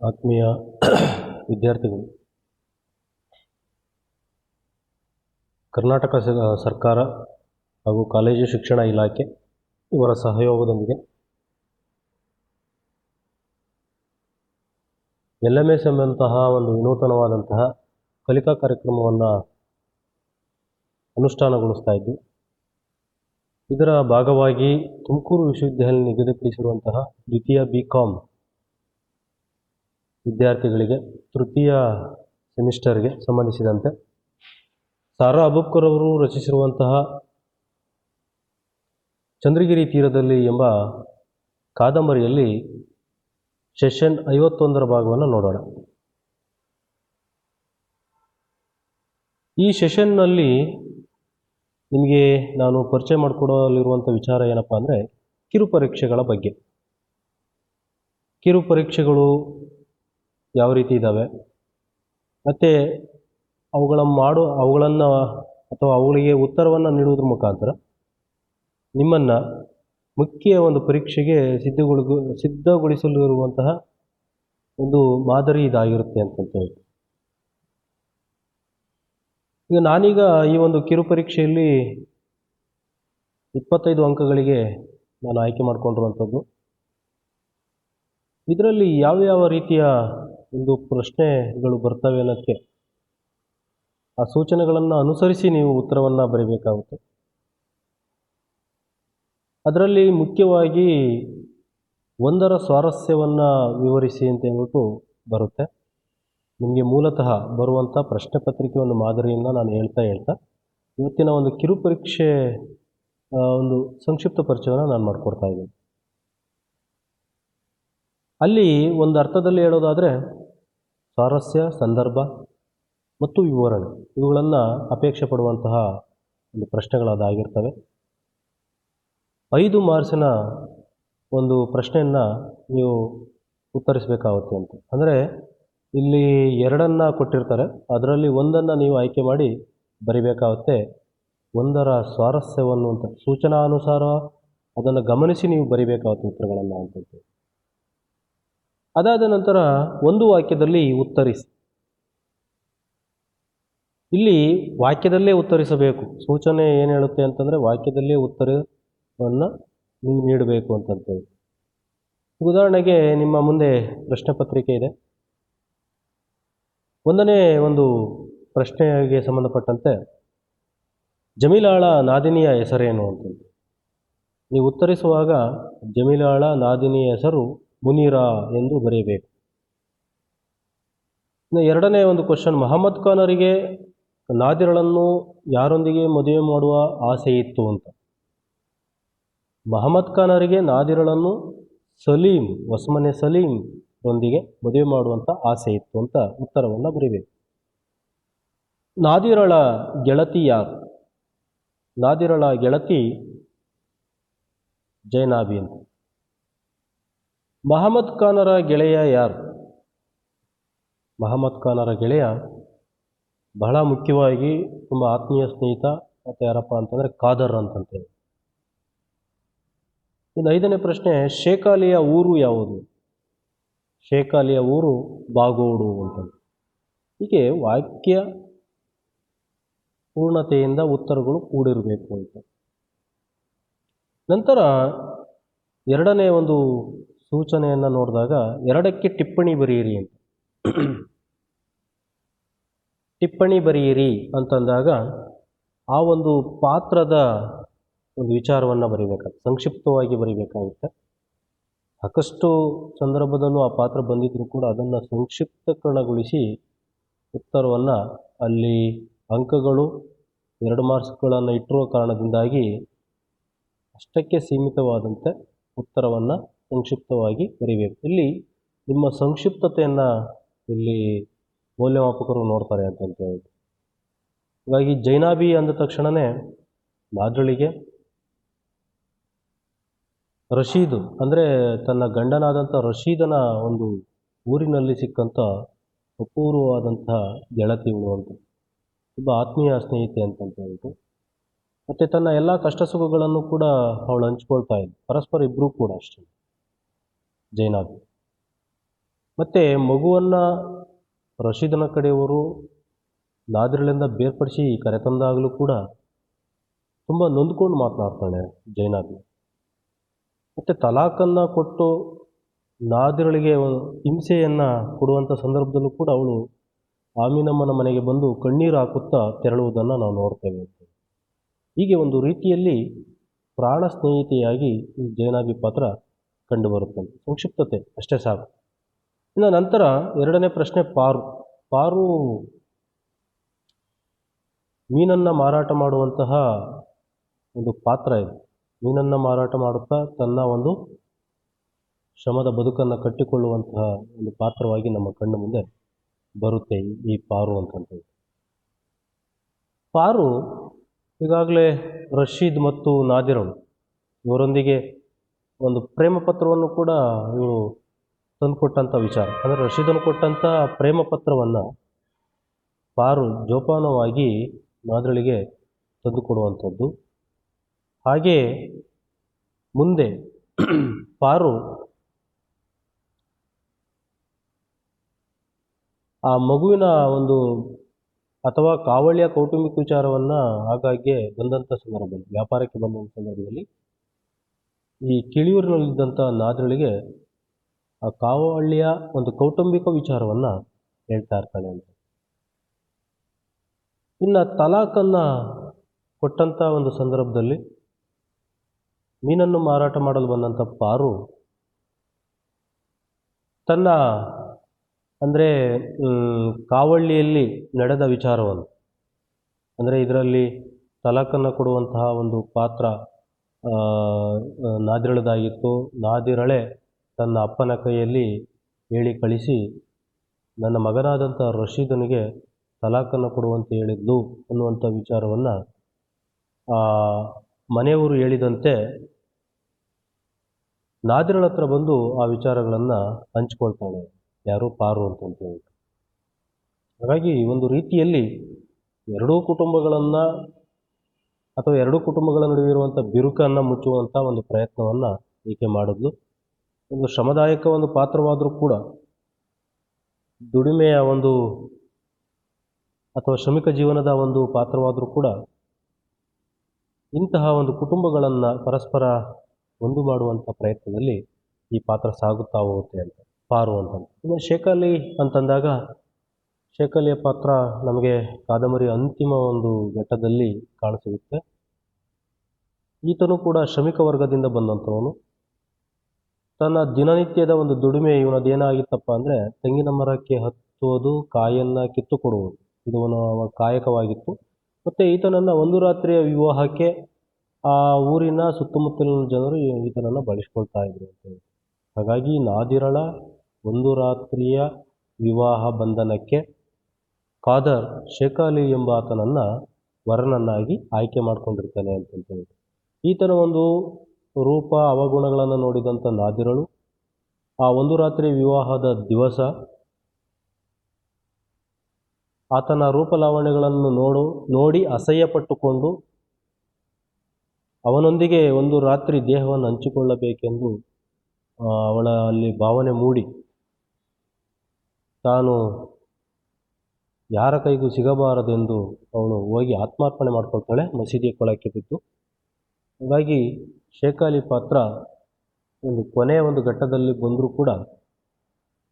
ಆತ್ಮೀಯ ವಿದ್ಯಾರ್ಥಿಗಳು, ಕರ್ನಾಟಕ ಸರ್ಕಾರ ಹಾಗೂ ಕಾಲೇಜು ಶಿಕ್ಷಣ ಇಲಾಖೆ ಇವರ ಸಹಯೋಗದೊಂದಿಗೆ ಎಲ್ ಎಂ ಎಸ್ ಎಂಬಂತಹ ಒಂದು ವಿನೂತನವಾದಂತಹ ಕಲಿಕಾ ಕಾರ್ಯಕ್ರಮವನ್ನು ಅನುಷ್ಠಾನಗೊಳಿಸ್ತಾ ಇದ್ದು ಇದರ ಭಾಗವಾಗಿ ತುಮಕೂರು ವಿಶ್ವವಿದ್ಯಾಲಯ ನಿಗದಿಪಡಿಸಿರುವಂತಹ ದ್ವಿತೀಯ ಬಿ ಕಾಮ್ ವಿದ್ಯಾರ್ಥಿಗಳಿಗೆ ತೃತೀಯ ಸೆಮಿಸ್ಟರ್ಗೆ ಸಂಬಂಧಿಸಿದಂತೆ ಸಾರಾ ಅಬುಬ್ಕರ್ ಅವರು ರಚಿಸಿರುವಂತಹ ಚಂದ್ರಗಿರಿ ತೀರದಲ್ಲಿ ಎಂಬ ಕಾದಂಬರಿಯಲ್ಲಿ ಸೆಷನ್ ಐವತ್ತೊಂದರ ಭಾಗವನ್ನು ನೋಡೋಣ. ಈ ಸೆಷನ್ನಲ್ಲಿ ನಿಮಗೆ ನಾನು ಪರಿಚಯ ಮಾಡಿಕೊಡಲಿರುವಂಥ ವಿಚಾರ ಏನಪ್ಪ ಅಂದರೆ ಕಿರುಪರೀಕ್ಷೆಗಳ ಬಗ್ಗೆ. ಕಿರು ಪರೀಕ್ಷೆಗಳು ಯಾವ ರೀತಿ ಇದ್ದಾವೆ ಮತ್ತು ಅವುಗಳ ಮಾಡೋ, ಅವುಗಳನ್ನು ಅಥವಾ ಅವುಗಳಿಗೆ ಉತ್ತರವನ್ನು ನೀಡುವುದ್ರ ಮುಖಾಂತರ ನಿಮ್ಮನ್ನು ಮುಖ್ಯ ಒಂದು ಪರೀಕ್ಷೆಗೆ ಸಿದ್ಧಗೊಳ ಸಿದ್ಧಗೊಳಿಸಲಿರುವಂತಹ ಒಂದು ಮಾದರಿ ಇದಾಗಿರುತ್ತೆ ಅಂತಂತ ಹೇಳಿ ಈಗ ನಾನೀಗ ಈ ಒಂದು ಕಿರು ಪರೀಕ್ಷೆಯಲ್ಲಿ ಇಪ್ಪತ್ತೈದು ಅಂಕಗಳಿಗೆ ನಾನು ಆಯ್ಕೆ ಮಾಡಿಕೊಂಡಿರುವಂಥದ್ದು. ಇದರಲ್ಲಿ ಯಾವ್ಯಾವ ರೀತಿಯ ಒಂದು ಪ್ರಶ್ನೆಗಳು ಬರ್ತವೆ ಅನ್ನೋಕ್ಕೆ. ಆ ಸೂಚನೆಗಳನ್ನು ಅನುಸರಿಸಿ ನೀವು ಉತ್ತರವನ್ನು ಬರೀಬೇಕಾಗುತ್ತೆ. ಅದರಲ್ಲಿ ಮುಖ್ಯವಾಗಿ ಒಂದರ ಸ್ವಾರಸ್ಯವನ್ನು ವಿವರಿಸಿ ಅಂತ ಹೇಳ್ಬಿಟ್ಟು ಬರುತ್ತೆ. ನಿಮಗೆ ಮೂಲತಃ ಬರುವಂಥ ಪ್ರಶ್ನೆ ಪತ್ರಿಕೆ ಒಂದು ಮಾದರಿಯಿಂದ ನಾನು ಹೇಳ್ತಾ ಹೇಳ್ತಾ ಇವತ್ತಿನ ಒಂದು ಕಿರು ಪರೀಕ್ಷೆ ಆ, ಒಂದು ಸಂಕ್ಷಿಪ್ತ ಪರಿಚಯವನ್ನು ನಾನು ಮಾಡಿಕೊಡ್ತಾ ಇದ್ದೀನಿ. ಅಲ್ಲಿ ಒಂದು ಅರ್ಥದಲ್ಲಿ ಹೇಳೋದಾದರೆ ಸ್ವಾರಸ್ಯ, ಸಂದರ್ಭ ಮತ್ತು ವಿವರಣೆ. ಇವುಗಳನ್ನು ಅಪೇಕ್ಷೆ ಪಡುವಂತಹ ಒಂದು ಪ್ರಶ್ನೆಗಳದಾಗಿರ್ತವೆ ಐದು ಮಾರ್ಕ್ಸಿನ ಒಂದು ಪ್ರಶ್ನೆಯನ್ನು ನೀವು ಉತ್ತರಿಸಬೇಕಾಗುತ್ತೆ ಅಂತ. ಅಂದರೆ ಇಲ್ಲಿ ಎರಡನ್ನು ಕೊಟ್ಟಿರ್ತಾರೆ. ಅದರಲ್ಲಿ ಒಂದನ್ನು ನೀವು ಆಯ್ಕೆ ಮಾಡಿ ಬರಿಬೇಕಾಗುತ್ತೆ. ಒಂದರ ಸ್ವಾರಸ್ಯವನ್ನು ಅಂತ, ಸೂಚನಾನುಸಾರ ಅದನ್ನು ಗಮನಿಸಿ ನೀವು ಬರಿಬೇಕಾಗುತ್ತೆ ಉತ್ತರಗಳನ್ನು ಅಂತಂತ ಅದಾದ ನಂತರ ಒಂದು ವಾಕ್ಯದಲ್ಲಿ ಉತ್ತರಿಸಿ. ಇಲ್ಲಿ ವಾಕ್ಯದಲ್ಲೇ ಉತ್ತರಿಸಬೇಕು. ಸೂಚನೆ ಏನು ಹೇಳುತ್ತೆ ಅಂತಂದರೆ ವಾಕ್ಯದಲ್ಲೇ ಉತ್ತರವನ್ನು ನೀವು ನೀಡಬೇಕು ಅಂತಂತೇಳಿ. ಉದಾಹರಣೆಗೆ ನಿಮ್ಮ ಮುಂದೆ ಪ್ರಶ್ನೆ ಪತ್ರಿಕೆ ಇದೆ. ಒಂದನೇ ಒಂದು ಪ್ರಶ್ನೆಗೆ ಸಂಬಂಧಪಟ್ಟಂತೆ ಜಮೀಲಾಳ ನಾದಿನಿಯ ಹೆಸರೇನು ಅಂತಂದು ನೀವು ಉತ್ತರಿಸುವಾಗ ಜಮೀಲಾಳ ನಾದಿನಿಯ ಹೆಸರು ಮುನೀರಾ ಎಂದು ಬರೆಯಬೇಕು. ಇನ್ನು ಎರಡನೇ ಒಂದು ಕ್ವಶನ್ ಮಹಮ್ಮದ್ ಅವರಿಗೆ ನಾದಿರಳನ್ನು ಯಾರೊಂದಿಗೆ ಮದುವೆ ಮಾಡುವ ಆಸೆ ಇತ್ತು ಅಂತ. ಮಹಮ್ಮದ್ ಖಾನರಿಗೆ ನಾದಿರಳನ್ನು ಸಲೀಂ ಹೊಸಮನೆ ಸಲೀಂ ರೊಂದಿಗೆ ಮದುವೆ ಮಾಡುವಂಥ ಆಸೆ ಇತ್ತು ಅಂತ ಉತ್ತರವನ್ನು ಬರೀಬೇಕು. ನಾದಿರಳ ಗೆಳತಿ ಯಾರು? ನಾದಿರಳ ಗೆಳತಿ ಜೈನಾಬಿ ಅಂತ. ಮಹಮ್ಮದ್ ಖಾನರ ಗೆಳೆಯ ಯಾರು? ಮಹಮ್ಮದ್ ಖಾನರ ಗೆಳೆಯ ಬಹಳ ಮುಖ್ಯವಾಗಿ ತುಂಬ ಆತ್ಮೀಯ ಸ್ನೇಹಿತ ಮತ್ತು ಯಾರಪ್ಪ ಅಂತಂದರೆ ಖಾದರ್ ಅಂತಂತೇಳಿ. ಇನ್ನು ಐದನೇ ಪ್ರಶ್ನೆ ಶೇಖಾಲಿಯ ಊರು ಯಾವುದು? ಶೇಖಾಲಿಯ ಊರು ಬಾಗೋಡು ಅಂತ ಹೀಗೆ ವಾಕ್ಯ ಪೂರ್ಣತೆಯಿಂದ ಉತ್ತರಗಳು ಕೂಡಿರಬೇಕು ಅಂತ. ನಂತರ ಎರಡನೇ ಒಂದು ಸೂಚನೆಯನ್ನು ನೋಡಿದಾಗ ಎರಡಕ್ಕೆ ಟಿಪ್ಪಣಿ ಬರೆಯಿರಿ ಅಂತ. ಟಿಪ್ಪಣಿ ಬರೆಯಿರಿ ಅಂತಂದಾಗ ಆ ಒಂದು ಪಾತ್ರದ ಒಂದು ವಿಚಾರವನ್ನು ಬರೀಬೇಕಾಗ ಸಂಕ್ಷಿಪ್ತವಾಗಿ ಬರೀಬೇಕಾಗುತ್ತೆ. ಸಾಕಷ್ಟು ಸಂದರ್ಭದಲ್ಲೂ ಆ ಪಾತ್ರ ಬಂದಿದ್ದರೂ ಕೂಡ ಅದನ್ನು ಸಂಕ್ಷಿಪ್ತಕರಣಗೊಳಿಸಿ ಉತ್ತರವನ್ನು ಅಲ್ಲಿ ಅಂಕಗಳು ಎರಡು ಮಾರ್ಕ್ಸ್ಗಳನ್ನು ಇಟ್ಟಿರುವ ಕಾರಣದಿಂದಾಗಿ ಅಷ್ಟಕ್ಕೆ ಸೀಮಿತವಾದಂತೆ ಉತ್ತರವನ್ನು ಸಂಕ್ಷಿಪ್ತವಾಗಿ ಬರೀಬೇಕು. ಇಲ್ಲಿ ನಿಮ್ಮ ಸಂಕ್ಷಿಪ್ತತೆಯನ್ನು ಇಲ್ಲಿ ಮೌಲ್ಯಮಾಪಕರು ನೋಡ್ತಾರೆ ಅಂತಂತ ಹೇಳಿ ಹಾಗಾಗಿ ಜೈನಾಬಿ ಅಂದ ತಕ್ಷಣವೇ ಮಾದ್ರಳಿಗೆ ರಶೀದ್, ಅಂದರೆ ತನ್ನ ಗಂಡನಾದಂಥ ರಶೀದನ ಒಂದು ಊರಿನಲ್ಲಿ ಸಿಕ್ಕಂಥ ಅಪೂರ್ವವಾದಂತಹ ಗೆಳತಿ ಇವಳು ಅಂತ ತುಂಬ ಆತ್ಮೀಯ ಸ್ನೇಹಿತೆ ಅಂತಂತ ಹೇಳ್ಬಿಟ್ಟು ಮತ್ತು ತನ್ನ ಎಲ್ಲ ಕಷ್ಟ ಸುಖಗಳನ್ನು ಕೂಡ ಅವಳು ಹಂಚ್ಕೊಳ್ತಾ ಇದ್ದ ಪರಸ್ಪರ ಇಬ್ಬರೂ ಕೂಡ ಅಷ್ಟೇ. ಜೈನಾಬಿ ಮತ್ತು ಮಗುವನ್ನು ರಶೀದನ ಕಡೆಯವರು ನಾದಿರಳಿಂದ ಬೇರ್ಪಡಿಸಿ ಕರೆತಂದಾಗಲೂ ಕೂಡ ತುಂಬ ನೊಂದ್ಕೊಂಡು ಮಾತನಾಡ್ತಾಳೆ ಜೈನಾಬಿ ಮತ್ತು ತಲಾಖನ್ನು ಕೊಟ್ಟು ನಾದಿರಳಿಗೆ ಹಿಂಸೆಯನ್ನು ಕೊಡುವಂಥ ಸಂದರ್ಭದಲ್ಲೂ ಕೂಡ ಅವಳು ಆಮೀನಮ್ಮನ ಮನೆಗೆ ಬಂದು ಕಣ್ಣೀರು ಹಾಕುತ್ತಾ ತೆರಳುವುದನ್ನು ನಾವು ನೋಡ್ತೇವೆ ಹೀಗೆ ಒಂದು ರೀತಿಯಲ್ಲಿ ಪ್ರಾಣ ಸ್ನೇಹಿತೆಯಾಗಿ ಈ ಜೈನಾಬಿ ಪಾತ್ರ ಕಂಡುಬರುತ್ತದೆ. ಸಂಕ್ಷಿಪ್ತತೆ ಅಷ್ಟೇ ಸಾಕು. ಇನ್ನು ನಂತರ ಎರಡನೇ ಪ್ರಶ್ನೆ ಪಾರು. ಪಾರು ಮೀನನ್ನು ಮಾರಾಟ ಮಾಡುವಂತಹ ಒಂದು ಪಾತ್ರ ಇದೆ. ಮೀನನ್ನು ಮಾರಾಟ ಮಾಡುತ್ತಾ ತನ್ನ ಒಂದು ಶ್ರಮದ ಬದುಕನ್ನು ಕಟ್ಟಿಕೊಳ್ಳುವಂತಹ ಒಂದು ಪಾತ್ರವಾಗಿ ನಮ್ಮ ಕಣ್ಣು ಮುಂದೆ ಬರುತ್ತೆ ಈ- ಪಾರು ಅಂತಂತೇಳಿ ಪಾರು ಈಗಾಗಲೇ ರಶೀದ್ ಮತ್ತು ನಾದಿರಳು ಇವರೊಂದಿಗೆ ಒಂದು ಪ್ರೇಮ ಪತ್ರವನ್ನು ಕೂಡ ಇವರು ತಂದುಕೊಟ್ಟಂಥ ವಿಚಾರ. ಅಂದರೆ ರಶೀದನು ಕೊಟ್ಟಂಥ ಪ್ರೇಮ ಪತ್ರವನ್ನು ಪಾರು ಜೋಪಾನವಾಗಿ ಮಾದರಳಿಗೆ ತಂದುಕೊಡುವಂಥದ್ದು. ಹಾಗೆ ಮುಂದೆ ಪಾರು ಆ ಮಗುವಿನ ಒಂದು ಅಥವಾ ಕಾವಳಿಯ ಕೌಟುಂಬಿಕ ವಿಚಾರವನ್ನು ಆಗಾಗ್ಗೆ ಬಂದಂಥ ಸಂದರ್ಭದಲ್ಲಿ, ವ್ಯಾಪಾರಕ್ಕೆ ಬಂದಂಥ ಸಂದರ್ಭದಲ್ಲಿ ಈ ಕಿಳಿಯೂರಿನಲ್ಲಿದ್ದಂಥ ನಾದ್ರಳಿಗೆ ಆ ಕಾವಹಳ್ಳಿಯ ಒಂದು ಕೌಟುಂಬಿಕ ವಿಚಾರವನ್ನು ಹೇಳ್ತಾ ಇರ್ತಾಳೆ ಅಂತ. ಇನ್ನು ತಲಾಖನ್ನು ಕೊಟ್ಟಂಥ ಒಂದು ಸಂದರ್ಭದಲ್ಲಿ ಮೀನನ್ನು ಮಾರಾಟ ಮಾಡಲು ಬಂದಂಥ ಪಾರು ತನ್ನ ಅಂದರೆ ಕಾವಳ್ಳಿಯಲ್ಲಿ ನಡೆದ ವಿಚಾರವನ್ನು, ಅಂದರೆ ಇದರಲ್ಲಿ ತಲಾಖನ್ನು ಕೊಡುವಂತಹ ಒಂದು ಪಾತ್ರ ನಾದಿರಳದಾಗಿತ್ತು. ನಾದಿರಳೆ ತನ್ನ ಅಪ್ಪನ ಕೈಯಲ್ಲಿ ಹೇಳಿ ಕಳಿಸಿ, ನನ್ನ ಮಗನಾದಂಥ ರಶೀದನಿಗೆ ತಲಾಖನ್ನು ಕೊಡುವಂತೆ ಹೇಳಿದ್ಲು ಅನ್ನುವಂಥ ವಿಚಾರವನ್ನು ಮನೆಯವರು ಹೇಳಿದಂತೆ ನಾದಿರಳ ಹತ್ರ ಬಂದು ಆ ವಿಚಾರಗಳನ್ನು ಹಂಚ್ಕೊಳ್ತಾಳೆ. ಯಾರು ಪಾರು ಅಂತ ಹೇಳಿ ಹಾಗಾಗಿ ಒಂದು ರೀತಿಯಲ್ಲಿ ಎರಡೂ ಕುಟುಂಬಗಳನ್ನು ಅಥವಾ ಎರಡು ಕುಟುಂಬಗಳ ನಡುವೆ ಇರುವಂಥ ಬಿರುಕನ್ನು ಮುಚ್ಚುವಂಥ ಒಂದು ಪ್ರಯತ್ನವನ್ನು ಈಕೆ ಮಾಡಿದ್ಲು. ಒಂದು ಶ್ರಮದಾಯಕ ಒಂದು ಪಾತ್ರವಾದರೂ ಕೂಡ ದುಡಿಮೆಯ ಒಂದು ಅಥವಾ ಶ್ರಮಿಕ ಜೀವನದ ಒಂದು ಪಾತ್ರವಾದರೂ ಕೂಡ ಇಂತಹ ಒಂದು ಕುಟುಂಬಗಳನ್ನು ಪರಸ್ಪರ ಒಂದು ಮಾಡುವಂಥ ಪ್ರಯತ್ನದಲ್ಲಿ ಈ ಪಾತ್ರ ಸಾಗುತ್ತಾ ಹೋಗುತ್ತೆ ಅಂತ, ಪಾರು ಅಂತ ಇನ್ನು ಶೇಖಲಿ ಅಂತಂದಾಗ, ಶೇಖಲಿಯ ಪಾತ್ರ ನಮಗೆ ಕಾದಂಬರಿ ಅಂತಿಮ ಒಂದು ಘಟ್ಟದಲ್ಲಿ ಕಾಣಸಿಗುತ್ತೆ ಈತನು ಕೂಡ ಶ್ರಮಿಕ ವರ್ಗದಿಂದ ಬಂದಂಥವನು. ತನ್ನ ದಿನನಿತ್ಯದ ಒಂದು ದುಡಿಮೆ ಇವನದೇನಾಗಿತ್ತಪ್ಪ ಅಂದರೆ ತೆಂಗಿನ ಮರಕ್ಕೆ ಹತ್ತೋದು, ಕಾಯನ್ನು ಕಿತ್ತು ಕೊಡುವುದು ಇದು ಕಾಯಕವಾಗಿತ್ತು. ಮತ್ತು ಈತನನ್ನು ಒಂದು ರಾತ್ರಿಯ ವಿವಾಹಕ್ಕೆ ಆ ಊರಿನ ಸುತ್ತಮುತ್ತಲಿನ ಜನರು ಈತನನ್ನು ಬಳಸ್ಕೊಳ್ತಾ ಇದ್ರು ಅಂತ ಹೇಳಿ ಹಾಗಾಗಿ ನಾದಿರಳ ಒಂದು ರಾತ್ರಿಯ ವಿವಾಹ ಬಂಧನಕ್ಕೆ ಖಾದರ್ ಶೇಖಾಲಿ ಎಂಬ ಆತನನ್ನು ವರನನ್ನಾಗಿ ಆಯ್ಕೆ ಮಾಡ್ಕೊಂಡಿರ್ತಾನೆ ಅಂತಂತ ಹೇಳಿ ಈತನ ಒಂದು ರೂಪ, ಅವಗುಣಗಳನ್ನು ನೋಡಿದಂಥ ನಾದಿರಳು ಆ ಒಂದು ರಾತ್ರಿ ವಿವಾಹದ ದಿವಸ ಆತನ ರೂಪಲಾವಣೆಗಳನ್ನು ನೋಡು, ನೋಡಿ ಅಸಹ್ಯಪಟ್ಟುಕೊಂಡು ಅವನೊಂದಿಗೆ ಒಂದು ರಾತ್ರಿ ದೇಹವನ್ನು ಹಂಚಿಕೊಳ್ಳಬೇಕೆಂದು ಅವಳ ಅಲ್ಲಿ ಭಾವನೆ ಮೂಡಿ. ತಾನು ಯಾರ ಕೈಗೂ ಸಿಗಬಾರದೆಂದು ಅವಳು ಹೋಗಿ ಆತ್ಮಾರ್ಪಣೆ ಮಾಡ್ಕೊಳ್ತಾಳೆ, ಮಸೀದಿಯ ಕೊಳಕ್ಕೆ ಬಿದ್ದು. ಹಾಗಾಗಿ ಶೇಖಾಲಿ ಪಾತ್ರ ಒಂದು ಕೊನೆಯ ಒಂದು ಘಟ್ಟದಲ್ಲಿ ಬಂದರೂ ಕೂಡ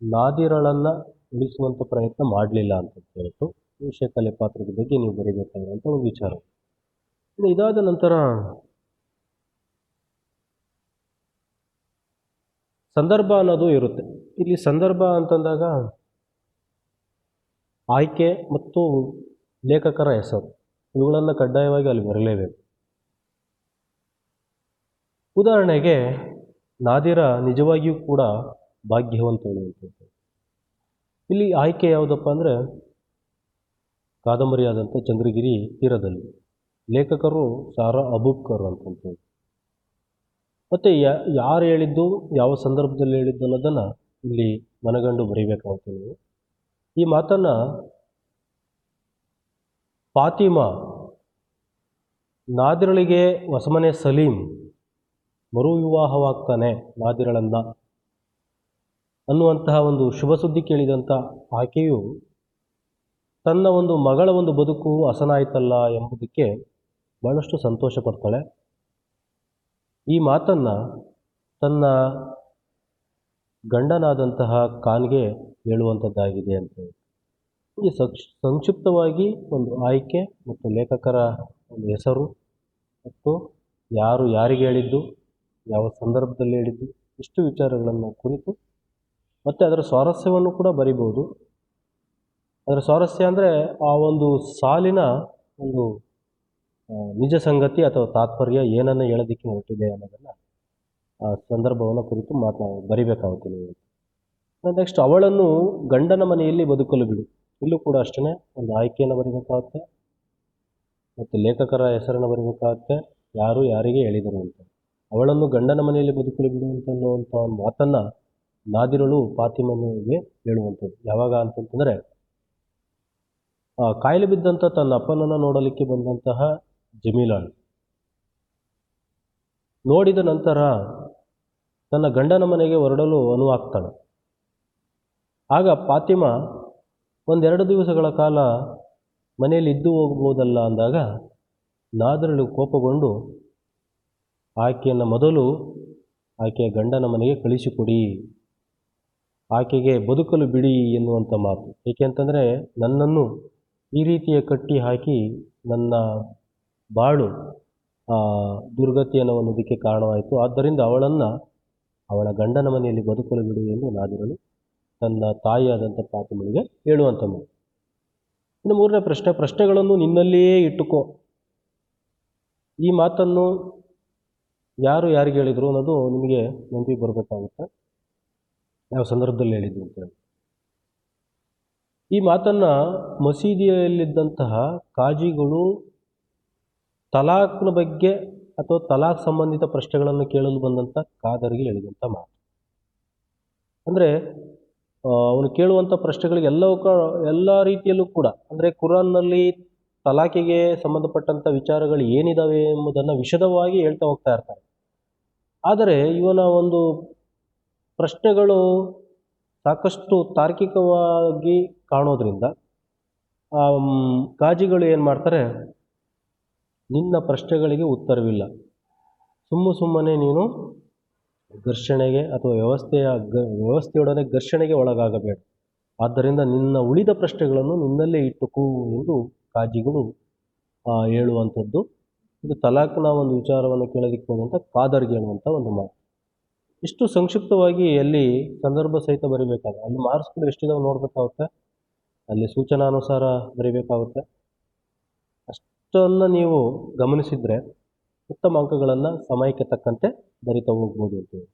ನಾದಿರಳನ್ನು ಉಳಿಸುವಂಥ ಪ್ರಯತ್ನ ಮಾಡಲಿಲ್ಲ ಅಂತ ಹೇಳ್ತು ಈ ಶೇಖಾಲಿ ಪಾತ್ರದ ಬಗ್ಗೆ ನೀವು ಬರೀಬೇಕಾಗಿರುವಂಥ ಒಂದು ವಿಚಾರ. ಇದಾದ ನಂತರ ಸಂದರ್ಭ ಅನ್ನೋದು ಇರುತ್ತೆ. ಇಲ್ಲಿ ಸಂದರ್ಭ ಅಂತಂದಾಗ ಆಯ್ಕೆ ಮತ್ತು ಲೇಖಕರ ಹೆಸರು. ಇವುಗಳನ್ನು ಕಡ್ಡಾಯವಾಗಿ ಅಲ್ಲಿ ಬರಲೇಬೇಕು. ಉದಾಹರಣೆಗೆ ನಾದಿರ ನಿಜವಾಗಿಯೂ ಕೂಡ ಭಾಗ್ಯವಂತಳು ಅಂತ ಹೇಳ್ತಾರೆ. ಇಲ್ಲಿ ಆಯ್ಕೆ ಯಾವುದಪ್ಪ ಅಂದರೆ ಕಾದಂಬರಿಯಾದಂಥ ಚಂದ್ರಗಿರಿ ತೀರದಲ್ಲಿ. ಲೇಖಕರು ಸಾರಾ ಅಬೂಬ್ಕರ್ ಅಂತಂತೇಳಿ. ಮತ್ತು ಯಾರು ಹೇಳಿದ್ದು, ಯಾವ ಸಂದರ್ಭದಲ್ಲಿ ಹೇಳಿದ್ದು ಅನ್ನೋದನ್ನು ಇಲ್ಲಿ ಮನಗಂಡು ಬರೀಬೇಕಾಗುತ್ತೆ ನೀವು ಈ ಮಾತನ್ನು ಫಾತಿಮಾ ನಾದಿರಳಿಗೆ ಹೊಸಮನೆ ಸಲೀಂ ಮರು ವಿವಾಹವಾಗ್ತಾನೆ ನಾದಿರಳನ್ನ ಅನ್ನುವಂತಹ ಒಂದು ಶುಭ ಸುದ್ದಿ ಕೇಳಿದಂಥ ಆಕೆಯು ತನ್ನ ಒಂದು ಮಗಳ ಒಂದು ಬದುಕು ಹಸನಾಯ್ತಲ್ಲ ಎಂಬುದಕ್ಕೆ ಬಹಳಷ್ಟು ಸಂತೋಷ ಪಡ್ತಾಳೆ. ಈ ಮಾತನ್ನು ತನ್ನ ಗಂಡನಾದಂತಹ ಖಾನ್ಗೆ ಹೇಳುವಂಥದ್ದಾಗಿದೆ ಅಂತ ಹೇಳಿ. ಈ ಸಂಕ್ಷ್, ಸಂಕ್ಷಿಪ್ತವಾಗಿ ಒಂದು ಆಯ್ಕೆ ಮತ್ತು ಲೇಖಕರ ಒಂದು ಹೆಸರು ಮತ್ತು ಯಾರು ಯಾರಿಗೆ ಹೇಳಿದ್ದು ಯಾವ ಸಂದರ್ಭದಲ್ಲಿ ಹೇಳಿದ್ದು, ಇಷ್ಟು ವಿಚಾರಗಳನ್ನು ಕುರಿತು, ಮತ್ತು ಅದರ ಸ್ವಾರಸ್ಯವನ್ನು ಕೂಡ ಬರಿಬೋದು ಅದರ ಸ್ವಾರಸ್ಯ ಅಂದರೆ ಆ ಒಂದು ಸಾಲಿನ ಒಂದು ನಿಜ ಸಂಗತಿ ಅಥವಾ ತಾತ್ಪರ್ಯ ಏನನ್ನು ಹೇಳೋದಕ್ಕೆ ಹೊರಟಿದೆ ಅನ್ನೋದನ್ನು ಆ ಸಂದರ್ಭವನ್ನು ಕುರಿತು ಮಾತನಾ ಬರಿಬೇಕಾಗುತ್ತೆ ನೀವು. ನೆಕ್ಸ್ಟ್ ಅವಳನ್ನು ಗಂಡನ ಮನೆಯಲ್ಲಿ ಬದುಕಲು ಬಿಡು. ಇಲ್ಲೂ ಕೂಡ ಅಷ್ಟೇ ಒಂದು ಆಯ್ಕೆಯನ್ನು ಬರಿಬೇಕಾಗುತ್ತೆ. ಮತ್ತು ಲೇಖಕರ ಹೆಸರನ್ನು ಬರಿಬೇಕಾಗುತ್ತೆ. ಯಾರು ಯಾರಿಗೆ ಹೇಳಿದರು ಅಂತ. ಅವಳನ್ನು ಗಂಡನ ಮನೆಯಲ್ಲಿ ಬದುಕಲು ಬಿಡು ಅಂತನ್ನುವಂಥ ಒಂದು ಮಾತನ್ನು ನಾದಿರಳು ಫಾತಿಮನಿಗೆ ಹೇಳುವಂಥದ್ದು. ಯಾವಾಗ ಅಂತಂತಂದರೆ ಕಾಯಿಲೆ ಬಿದ್ದಂಥ ತನ್ನ ಅಪ್ಪನನ್ನು ನೋಡಲಿಕ್ಕೆ ಬಂದಂತಹ ಜಮೀಲಾಳು. ನೋಡಿದ ನಂತರ ತನ್ನ ಗಂಡನ ಮನೆಗೆ ಹೊರಡಲು ಅನುವಾಗ್ತಾಳೆ ಆಗ ಫಾತಿಮ ಒಂದೆರಡು ದಿವಸಗಳ ಕಾಲ ಮನೆಯಲ್ಲಿ ಇದ್ದು ಹೋಗ್ಬೋದಲ್ಲ ಅಂದಾಗ ನಾದರಳು ಕೋಪಗೊಂಡು ಆಕೆಯನ್ನು ಮೊದಲು ಆಕೆಯ ಗಂಡನ ಮನೆಗೆ ಕಳಿಸಿಕೊಡಿ. ಆಕೆಗೆ ಬದುಕಲು ಬಿಡಿ ಎನ್ನುವಂಥ ಮಾತು. ಏಕೆಂತಂದರೆ ನನ್ನನ್ನು ಈ ರೀತಿಯ ಕಟ್ಟಿ ಹಾಕಿ ನನ್ನ ಬಾಳು ದುರ್ಗತಿಯನ್ನು ಅನ್ನೋದಕ್ಕೆ ಕಾರಣವಾಯಿತು. ಆದ್ದರಿಂದ ಅವಳನ್ನು ಅವಳ ಗಂಡನ ಮನೆಯಲ್ಲಿ ಬದುಕಲು ಬಿಡು ಎಂದು ನಾದಿರಲು ತನ್ನ ತಾಯಿಯಾದಂಥ ಪಾತಿಮಳಿಗೆ ಹೇಳುವಂಥ ಮಾತು. ಇನ್ನು ಮೂರನೇ ಪ್ರಶ್ನೆ, ಪ್ರಶ್ನೆಗಳನ್ನು ನಿನ್ನಲ್ಲಿಯೇ ಇಟ್ಟುಕೋ. ಈ ಮಾತನ್ನು ಯಾರು ಯಾರಿಗೆ ಹೇಳಿದರು ಅನ್ನೋದು ನಿಮಗೆ ನೆನಪಿಗೆ ಬರಬೇಕಾಗುತ್ತೆ. ಯಾವ ಸಂದರ್ಭದಲ್ಲಿ ಹೇಳಿದ್ದು ಅಂತೇಳಿ ಈ ಮಾತನ್ನು ಮಸೀದಿಯಲ್ಲಿದ್ದಂತಹ ಕಾಜಿಗಳು ತಲಾಕ್ನ ಬಗ್ಗೆ ಅಥವಾ ತಲಾಖ್ ಸಂಬಂಧಿತ ಪ್ರಶ್ನೆಗಳನ್ನು ಕೇಳಲು ಬಂದಂಥ ಕಾದರಿಗೆ ಹೇಳಿದಂಥ ಮಾತು. ಅಂದರೆ ಅವನು ಕೇಳುವಂಥ ಪ್ರಶ್ನೆಗಳಿಗೆ ಎಲ್ಲವೂ ಕ, ಎಲ್ಲ ರೀತಿಯಲ್ಲೂ ಕೂಡ, ಅಂದರೆ ಕುರಾನ್ನಲ್ಲಿ ತಲಾಖಿಗೆ ಸಂಬಂಧಪಟ್ಟಂಥ ವಿಚಾರಗಳು ಏನಿದಾವೆ ಎಂಬುದನ್ನು ವಿಶದವಾಗಿ ಹೇಳ್ತಾ ಹೋಗ್ತಾ ಇರ್ತಾರೆ. ಆದರೆ ಇವನ ಒಂದು ಪ್ರಶ್ನೆಗಳು ಸಾಕಷ್ಟು ತಾರ್ಕಿಕವಾಗಿ ಕಾಣೋದ್ರಿಂದ ಕಾಜಿಗಳು ಏನು ಮಾಡ್ತಾರೆ, ನಿನ್ನ ಪ್ರಶ್ನೆಗಳಿಗೆ ಉತ್ತರವಿಲ್ಲ. ಸುಮ್ಮ ಸುಮ್ಮನೆ ನೀನು ಘರ್ಷಣೆಗೆ ಅಥವಾ ವ್ಯವಸ್ಥೆಯ ಗ, ವ್ಯವಸ್ಥೆಯೊಡನೆ ಘರ್ಷಣೆಗೆ ಒಳಗಾಗಬೇಡ. ಆದ್ದರಿಂದ ನಿನ್ನ ಉಳಿದ ಪ್ರಶ್ನೆಗಳನ್ನು ನಿನ್ನಲ್ಲೇ ಇಟ್ಟುಕೋ ಎಂದು ಕಾಜಿಗಳು ಹೇಳುವಂಥದ್ದು. ಇದು ತಲಾಕ್ನ ಒಂದು ವಿಚಾರವನ್ನು ಕೇಳೋದಕ್ಕೆ ಬಂದಂಥ ಕಾದರ್ಗೆ ಅನ್ನುವಂಥ ಒಂದು ಮಾತು. ಇಷ್ಟು ಸಂಕ್ಷಿಪ್ತವಾಗಿ ಅಲ್ಲಿ ಸಂದರ್ಭ ಸಹಿತ ಬರಿಬೇಕಾಗ ಅಲ್ಲಿ ಮಾರ್ಕ್ಸ್ಗಳು ಎಷ್ಟಿದಾವೆ ನೋಡ್ಬೇಕಾಗುತ್ತೆ. ಅಲ್ಲಿ ಸೂಚನಾನುಸಾರ ಬರಿಬೇಕಾಗುತ್ತೆ. ಅಷ್ಟನ್ನು ನೀವು ಗಮನಿಸಿದರೆ ಉತ್ತಮ ಅಂಕಗಳನ್ನು ಸಮಯಕ್ಕೆ ತಕ್ಕಂತೆ ಬರಿತಾ ಹೋಗ್ಬೋದು ಅಂತೇಳಿ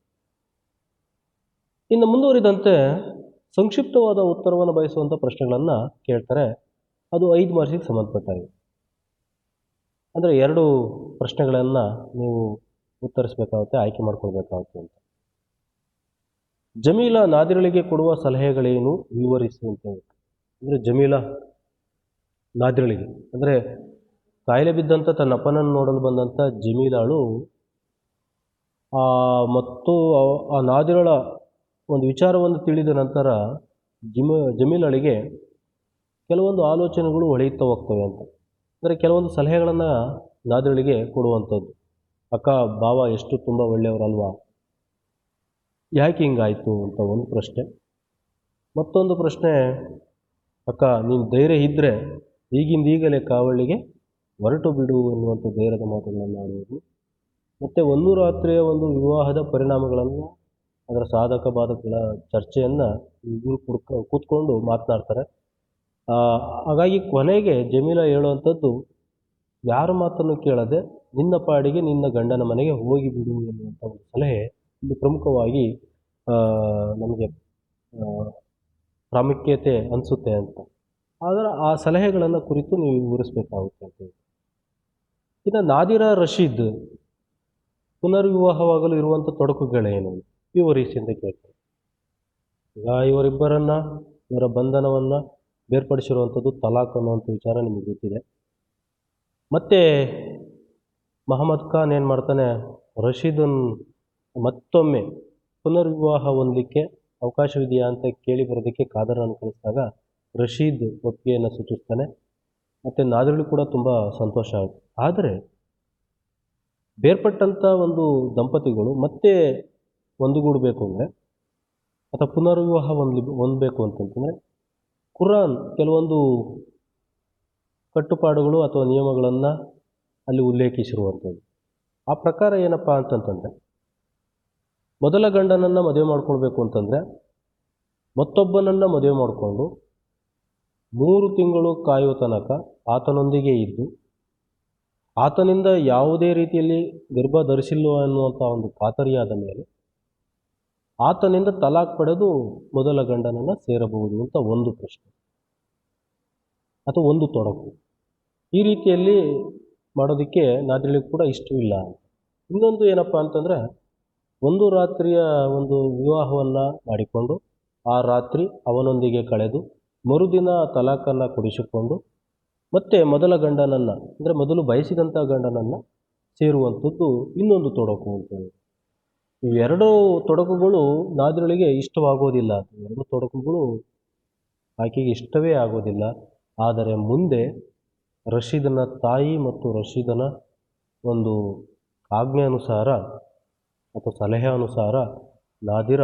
ಇನ್ನು ಮುಂದುವರಿದಂತೆ ಸಂಕ್ಷಿಪ್ತವಾದ ಉತ್ತರವನ್ನು ಬಯಸುವಂಥ ಪ್ರಶ್ನೆಗಳನ್ನು ಕೇಳ್ತಾರೆ. ಅದು ಐದು ಮಾರ್ಕ್ಸಿಗೆ ಸಂಬಂಧಪಟ್ಟಾಗೆ ಅಂದರೆ ಎರಡು ಪ್ರಶ್ನೆಗಳನ್ನು ನೀವು ಉತ್ತರಿಸಬೇಕಾಗುತ್ತೆ, ಆಯ್ಕೆ ಮಾಡ್ಕೊಳ್ಬೇಕಾಗುತ್ತೆ ಅಂತ. ಜಮೀಲ ನಾದಿರಳಿಗೆ ಕೊಡುವ ಸಲಹೆಗಳೇನು? ವಿವರಿಸಿ ಅಂತ ಹೇಳ್ತಾರೆ ಅಂದರೆ ಜಮೀಲ ನಾದಿರಳಿಗೆ. ಅಂದರೆ ಕಾಯಿಲೆ ಬಿದ್ದಂಥ ತನ್ನ ಅಪ್ಪನನ್ನು ನೋಡಲು ಬಂದಂಥ ಜಮೀಲಾಳು ಮತ್ತು ಆ- ಆ ನಾದಿರಳ ಒಂದು ವಿಚಾರವನ್ನು ತಿಳಿದ ನಂತರ ಜಿಮ, ಜಮೀಲಳಿಗೆ ಕೆಲವೊಂದು ಆಲೋಚನೆಗಳು ಹೊಳೆಯುತ್ತಾ ಹೋಗ್ತವೆ ಅಂತ. ಅಂದರೆ ಕೆಲವೊಂದು ಸಲಹೆಗಳನ್ನು ನಾದಿರಳಿಗೆ ಕೊಡುವಂಥದ್ದು. ಅಕ್ಕ ಭಾವ ಎಷ್ಟು ತುಂಬ ಒಳ್ಳೆಯವರಲ್ವಾ? ಯಾಕೆ ಹಿಂಗಾಯಿತು ಅಂತ ಒಂದು ಪ್ರಶ್ನೆ. ಮತ್ತೊಂದು ಪ್ರಶ್ನೆ, ಅಕ್ಕ, ನೀನು ಧೈರ್ಯ ಇದ್ದರೆ ಈಗಿಂದ ಈಗಲೇ ಕಾವಳಿಗೆ ಹೊರಟು ಬಿಡು ಎನ್ನುವಂಥ ಧೈರ್ಯದ ಮಾತುಗಳನ್ನು ಆಡುವುದು ಮತ್ತು ಒಂದು ರಾತ್ರಿಯ ಒಂದು ವಿವಾಹದ ಪರಿಣಾಮಗಳನ್ನು ಅದರ ಸಾಧಕ, ಬಾಧಕಗಳ ಚರ್ಚೆಯನ್ನು ಇಬ್ಬರು ಕುಡ್ಕ, ಕೂತ್ಕೊಂಡು ಮಾತನಾಡ್ತಾರೆ. ಹಾಗಾಗಿ ಕೊನೆಗೆ ಜಮೀಲ ಹೇಳುವಂಥದ್ದು, ಯಾರ ಮಾತನ್ನು ಕೇಳದೆ ನಿನ್ನ ಪಾಡಿಗೆ ನಿನ್ನ ಗಂಡನ ಮನೆಗೆ ಹೋಗಿ ಬಿಡು ಎನ್ನುವಂಥ ಒಂದು ಸಲಹೆ ಇಲ್ಲಿ ಪ್ರಮುಖವಾಗಿ ನಮಗೆ ಪ್ರಾಮುಖ್ಯತೆ ಅನಿಸುತ್ತೆ ಅಂತ. ಆದರೆ ಆ ಸಲಹೆಗಳನ್ನು ಕುರಿತು ನೀವು ವಿವರಿಸಬೇಕಾಗುತ್ತೆ ಅಂತ ಇನ್ನು ನಾದಿರ ರಶೀದ್, ಪುನರ್ವಿವಾಹವಾಗಲು ಇರುವಂಥ ತೊಡಕುಗಳೇನು? ವಿವರಿಸಿ ಅಂತ ಕೇಳ್ತಾರೆ ಈಗ ಇವರಿಬ್ಬರನ್ನ, ಇವರ ಬಂಧನವನ್ನು ಬೇರ್ಪಡಿಸಿರುವಂಥದ್ದು ತಲಾಕ್ ಅನ್ನುವಂಥ ವಿಚಾರ ನಿಮಗೆ ಗೊತ್ತಿದೆ. ಮತ್ತು ಮಹಮ್ಮದ್ ಖಾನ್ ಏನು ಮಾಡ್ತಾನೆ, ರಶೀದನ್ ಮತ್ತೊಮ್ಮೆ ಪುನರ್ವಿವಾಹ ಹೊಂದಲಿಕ್ಕೆ ಅವಕಾಶವಿದೆಯಾ ಅಂತ ಕೇಳಿ ಬರೋದಕ್ಕೆ ಕಾದರನ್ನು ಕಳಿಸಿದಾಗ ರಶೀದ್ ಒಪ್ಪಿಗೆಯನ್ನು ಸೂಚಿಸ್ತಾನೆ. ಮತ್ತು ನಾದಿರಳು ಕೂಡ ತುಂಬ ಸಂತೋಷ ಆಗುತ್ತೆ ಆದರೆ ಬೇರ್ಪಟ್ಟಂಥ ಒಂದು ದಂಪತಿಗಳು ಮತ್ತೆ ಒಂದುಗೂಡಬೇಕು ಅಂದರೆ, ಅಥವಾ ಪುನರ್ವಿವಾಹ ಹೊಂದ್ಲಿ, ಹೊಂದಬೇಕು ಅಂತಂತಂದರೆ ಕುರಾನ್ ಕೆಲವೊಂದು ಕಟ್ಟುಪಾಡುಗಳು ಅಥವಾ ನಿಯಮಗಳನ್ನು ಅಲ್ಲಿ ಉಲ್ಲೇಖಿಸಿರುವಂಥದ್ದು. ಆ ಪ್ರಕಾರ ಏನಪ್ಪ ಅಂತಂತಂದರೆ, ಮೊದಲ ಗಂಡನನ್ನು ಮದುವೆ ಮಾಡ್ಕೊಳ್ಬೇಕು ಅಂತಂದರೆ, ಮತ್ತೊಬ್ಬನನ್ನು ಮದುವೆ ಮಾಡಿಕೊಂಡು ಮೂರು ತಿಂಗಳು ಕಾಯುವ ತನಕ ಆತನೊಂದಿಗೆ ಇದ್ದು, ಆತನಿಂದ ಯಾವುದೇ ರೀತಿಯಲ್ಲಿ ಗರ್ಭ ಧರಿಸಿಲ್ಲ ಅನ್ನುವಂಥ ಒಂದು ಖಾತರಿಯಾದ ಮೇಲೆ ಆತನಿಂದ ತಲಾಕ್ ಪಡೆದು ಮೊದಲ ಗಂಡನನ್ನು ಸೇರಬಹುದು ಅಂತ ಒಂದು ಪ್ರಶ್ನೆ. ಅಥವಾ ಒಂದು ತೊಡಕು ಈ ರೀತಿಯಲ್ಲಿ ಮಾಡೋದಕ್ಕೆ ನಾದಿಗಳಿಗೆ ಕೂಡ ಇಷ್ಟವಿಲ್ಲ ಅಂತ. ಇನ್ನೊಂದು ಏನಪ್ಪ ಅಂತಂದರೆ, ಒಂದು ರಾತ್ರಿಯ ಒಂದು ವಿವಾಹವನ್ನು ಮಾಡಿಕೊಂಡು, ಆ ರಾತ್ರಿ ಅವನೊಂದಿಗೆ ಕಳೆದು, ಮರುದಿನ ತಲಾಖನ್ನು ಕೊಡಿಸಿಕೊಂಡು, ಮತ್ತೆ ಮೊದಲ ಗಂಡನನ್ನು, ಅಂದರೆ ಮೊದಲು ಬಯಸಿದಂಥ ಗಂಡನನ್ನು ಸೇರುವಂಥದ್ದು ಇನ್ನೊಂದು ತೊಡಕು ಅಂತೇಳಿ ಇವೆರಡೂ ತೊಡಕುಗಳು ನಾದಿಗಳಿಗೆ ಇಷ್ಟವಾಗೋದಿಲ್ಲ. ಎರಡು ತೊಡಕುಗಳು ಆಕೆಗೆ ಇಷ್ಟವೇ ಆಗೋದಿಲ್ಲ. ಆದರೆ ಮುಂದೆ ರಶೀದನ ತಾಯಿ ಮತ್ತು ರಶೀದನ ಒಂದು ಆಜ್ಞೆ ಅನುಸಾರ ಅಥವಾ ಸಲಹೆ ಅನುಸಾರ ನಾದಿರ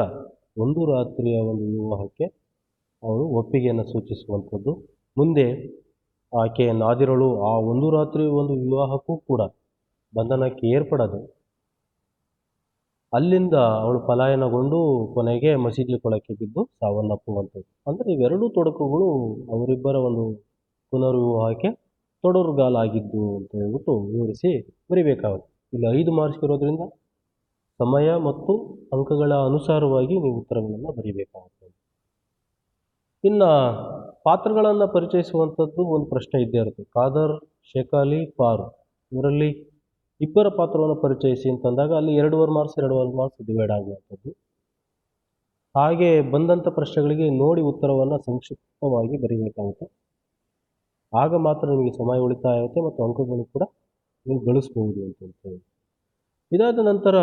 ಒಂದು ರಾತ್ರಿಯ ಒಂದು ವಿವಾಹಕ್ಕೆ ಅವಳು ಒಪ್ಪಿಗೆಯನ್ನು ಸೂಚಿಸುವಂಥದ್ದು. ಮುಂದೆ ಆಕೆ ನಾದಿರಳು ಆ ಒಂದು ರಾತ್ರಿ ಒಂದು ವಿವಾಹಕ್ಕೂ ಕೂಡ ಬಂಧನಕ್ಕೆ ಏರ್ಪಡದೆ ಅಲ್ಲಿಂದ ಅವಳು ಪಲಾಯನಗೊಂಡು ಕೊನೆಗೆ ಮಸೀದಿ ಕೊಳಕ್ಕೆ ಬಿದ್ದು ಸಾವನ್ನಪ್ಪುವಂಥದ್ದು. ಅಂದರೆ ಇವೆರಡೂ ತೊಡಕುಗಳು ಅವರಿಬ್ಬರ ಒಂದು ಪುನರ್ವಿವಾಹಕ್ಕೆ ತೊಡರುಗಾಲಾಗಿದ್ದು ಅಂತ ಹೇಳ್ಬಿಟ್ಟು ವಿವರಿಸಿ ಬರಿಬೇಕಾಗುತ್ತೆ. ಇಲ್ಲಿ ಐದು ಮಾರ್ಕ್ಸ್ ಇರೋದ್ರಿಂದ ಸಮಯ ಮತ್ತು ಅಂಕಗಳ ಅನುಸಾರವಾಗಿ ನೀವು ಉತ್ತರಗಳನ್ನು ಬರೀಬೇಕಾಗುತ್ತದೆ ಇನ್ನು ಪಾತ್ರಗಳನ್ನು ಪರಿಚಯಿಸುವಂಥದ್ದು ಒಂದು ಪ್ರಶ್ನೆ ಇದ್ದೇ ಇರುತ್ತೆ. ಖಾದರ್ ಶೇಖಾಲಿ ಪಾರು ಇವರಲ್ಲಿ ಇಬ್ಬರ ಪಾತ್ರವನ್ನು ಪರಿಚಯಿಸಿ ಅಂತಂದಾಗ ಅಲ್ಲಿ ಎರಡೂವರೆ ಮಾರ್ಕ್ಸ್ ಎರಡೂವರೆ ಮಾರ್ಕ್ಸ್ ಡಿವೈಡ್ ಆಗುವಂಥದ್ದು. ಹಾಗೆ ಬಂದಂಥ ಪ್ರಶ್ನೆಗಳಿಗೆ ನೋಡಿ ಉತ್ತರವನ್ನು ಸಂಕ್ಷಿಪ್ತವಾಗಿ ಬರೀಬೇಕಾಗುತ್ತೆ. ಆಗ ಮಾತ್ರ ನಿಮಗೆ ಸಮಯ ಉಳಿತಾಯ ಆಗುತ್ತೆ ಮತ್ತು ಅಂಕಗಳು ಕೂಡ ನೀವು ಗಳಿಸ್ಬೋದು ಅಂತ ಹೇಳ್ತೇವೆ ಇದಾದ ನಂತರ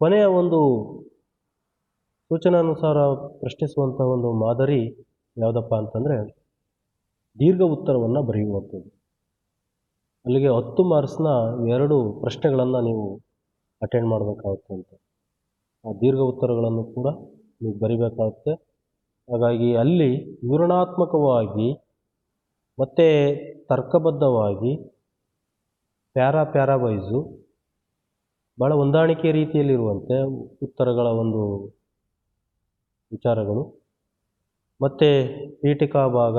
ಕೊನೆಯ ಒಂದು ಸೂಚನಾನುಸಾರ ಪ್ರಶ್ನಿಸುವಂಥ ಒಂದು ಮಾದರಿ ಯಾವುದಪ್ಪ ಅಂತಂದರೆ ದೀರ್ಘ ಉತ್ತರವನ್ನು ಬರೆಯುವಂಥದ್ದು. ಅಲ್ಲಿಗೆ ಹತ್ತು ಮಾರ್ಕ್ಸ್ನ ಎರಡು ಪ್ರಶ್ನೆಗಳನ್ನು ನೀವು ಅಟೆಂಡ್ ಮಾಡಬೇಕಾಗುತ್ತೆ ಅಂತ. ಆ ದೀರ್ಘ ಉತ್ತರಗಳನ್ನು ಕೂಡ ನೀವು ಬರಿಬೇಕಾಗುತ್ತೆ. ಹಾಗಾಗಿ ಅಲ್ಲಿ ವಿವರಣಾತ್ಮಕವಾಗಿ ಮತ್ತು ತರ್ಕಬದ್ಧವಾಗಿ ಪ್ಯಾರಾ ಪ್ಯಾರಾ ವೈಸು ಭಾಳ ಹೊಂದಾಣಿಕೆ ರೀತಿಯಲ್ಲಿರುವಂತೆ ಉತ್ತರಗಳ ಒಂದು ವಿಚಾರಗಳು. ಮತ್ತು ಪೀಠಿಕಾ ಭಾಗ,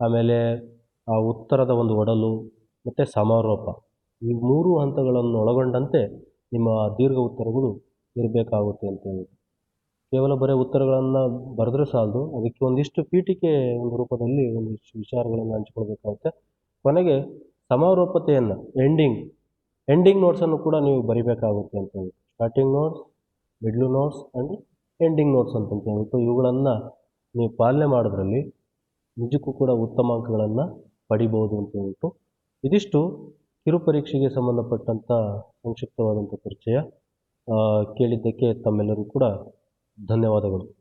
ಆಮೇಲೆ ಆ ಉತ್ತರದ ಒಂದು ಒಡಲು ಮತ್ತು ಸಮಾರೋಪ. ಈ ಮೂರು ಹಂತಗಳನ್ನು ಒಳಗೊಂಡಂತೆ ನಿಮ್ಮ ದೀರ್ಘ ಉತ್ತರಗಳು ಇರಬೇಕಾಗುತ್ತೆ ಅಂತ ಹೇಳಿ ಕೇವಲ ಬರೀ ಉತ್ತರಗಳನ್ನು ಬರೆದ್ರೆ ಸಾಲದು. ಅದಕ್ಕೆ ಒಂದಿಷ್ಟು ಪೀಠಿಕೆ ಒಂದು ರೂಪದಲ್ಲಿ ಒಂದಿಷ್ಟು ವಿಚಾರಗಳನ್ನು ಹಂಚಿಕೊಳ್ಬೇಕಾಗುತ್ತೆ. ಕೊನೆಗೆ ಸಮಾರೋಪತೆಯನ್ನು ಎಂಡಿಂಗ್ ಎಂಡಿಂಗ್ ನೋಟ್ಸನ್ನು ಕೂಡ ನೀವು ಬರಿಬೇಕಾಗುತ್ತೆ ಅಂತ ಹೇಳಿ starting notes middle notes and ending notes ಅಂತ ಹೇಳ್ಬಿಟ್ಟು ಇವುಗಳನ್ನು ನೀವು ಪಾಲನೆ ಮಾಡೋದ್ರಲ್ಲಿ ನಿಜಕ್ಕೂ ಕೂಡ ಉತ್ತಮ ಅಂಕಗಳನ್ನು ಪಡಿಬೋದು ಅಂತ ಹೇಳ್ಬಿಟ್ಟು ಇದಿಷ್ಟು ಕಿರುಪರೀಕ್ಷೆಗೆ ಸಂಬಂಧಪಟ್ಟಂಥ ಸಂಕ್ಷಿಪ್ತವಾದಂಥ ಪರಿಚಯ ಕೇಳಿದ್ದಕ್ಕೆ ತಮ್ಮೆಲ್ಲರೂ ಕೂಡ ಧನ್ಯವಾದಗಳು.